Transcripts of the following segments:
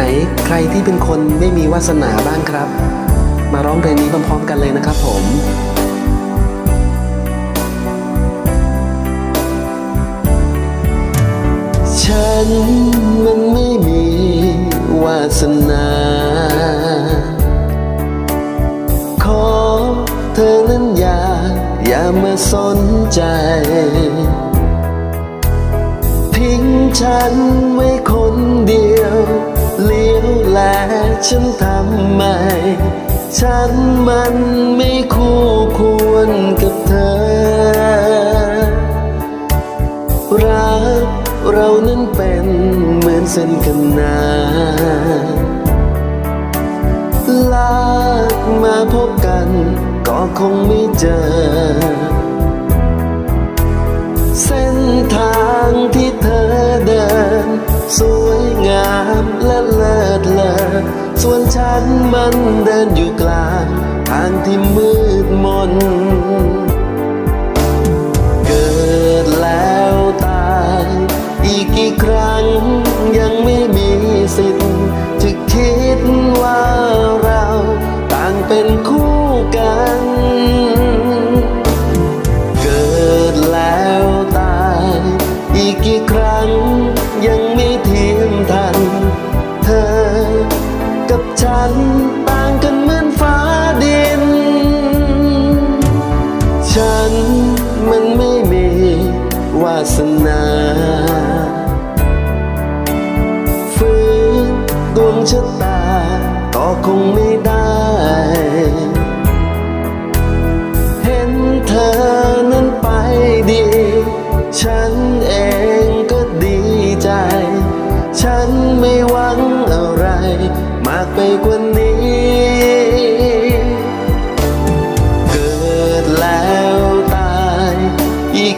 ไหนใครที่เป็นคนไม่มีวาสนาบ้างครับ มาร้องเพลงนี้พร้อมๆกันเลยนะครับผมฉันมันไม่มีวาสนา ขอเธอนั้นอย่า อย่ามาสนใจ ทิ้งฉันไว้คนเดียว ฉันทำไม ฉันมันไม่คู่ควรกับเธอ รักเรานั้นเป็นเหมือนเส้นกันนาลากมาพบกัน ก็คงไม่เจอ เส้นทางที่เธอเดิน สวยงามและเลิศเลอ ส่วนฉันมันเดินอยู่กลางทางที่มืดมน นมันไม่มีวาสนาฝืนดวงชะตาก็คงไม่ได้ เห็นเธอ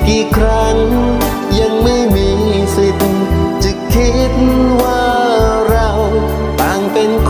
กี่ครั้ง ยังไม่มีสิทธิ์จะคิดว่าเราต่างเป็นคน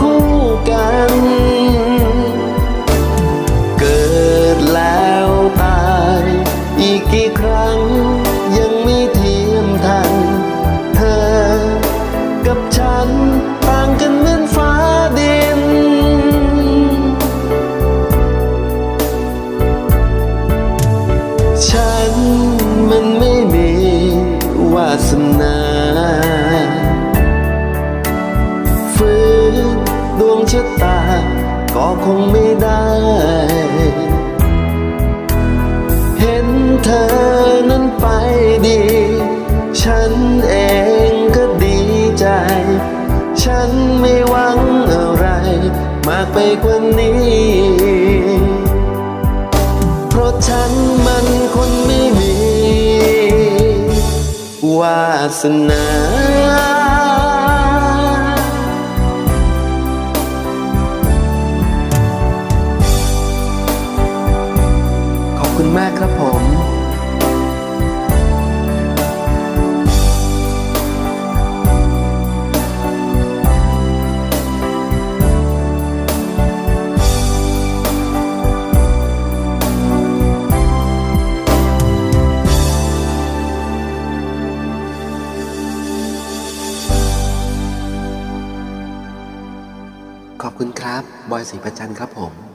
ดวงชะตา ก็คงไม่ได้ เห็นเธอนั้นไปดี ฉันเองก็ดีใจ ฉันไม่หวังอะไร มากไปกว่านี้ เพราะฉันมันคนไม่มี วาสนา ขอบคุณครับ บอยศรีประจันครับผม